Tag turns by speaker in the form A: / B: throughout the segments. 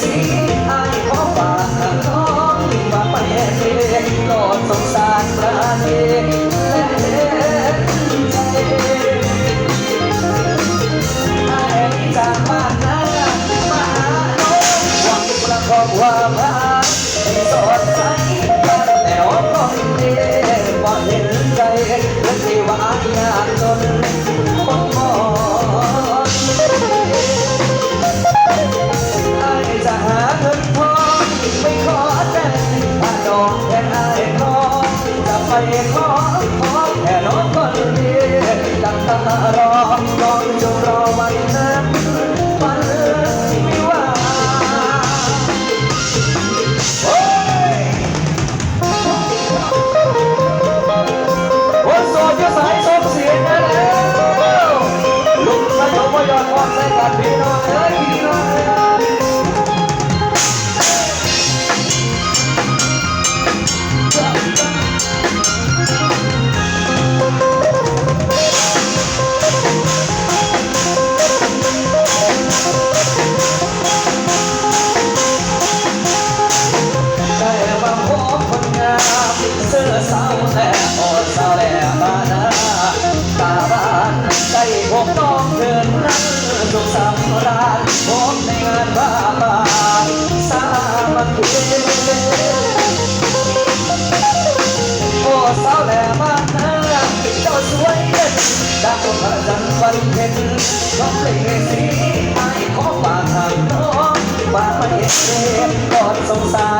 A: สีไอ้ขอฝากน้องฝากไปเរំដល់យល់ប្រវៃណាำราญพบในงานบ้าบานสามัคคีโอ้สาวแหล่บ้านนาเจ้าสวยเด่นดังพระจันทร์วันเพ็ญร้องเพลงสีไอ้ขอฝากทางน้องฝากมาเห็นเด็กกอดสงสาร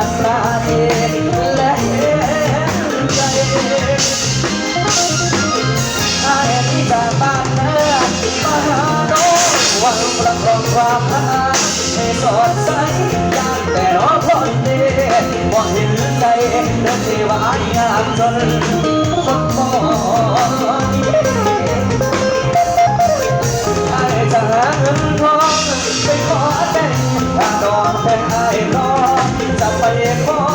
A: อนประคองความรักให้สดใสยามแต่รอคนดีว่าเห็นใจเรื่อที่วายงามจนคนมองไอ้จะหาเงินทองไปขอแต่งถ้าดอกเป็นไอ้รอจะไปขอ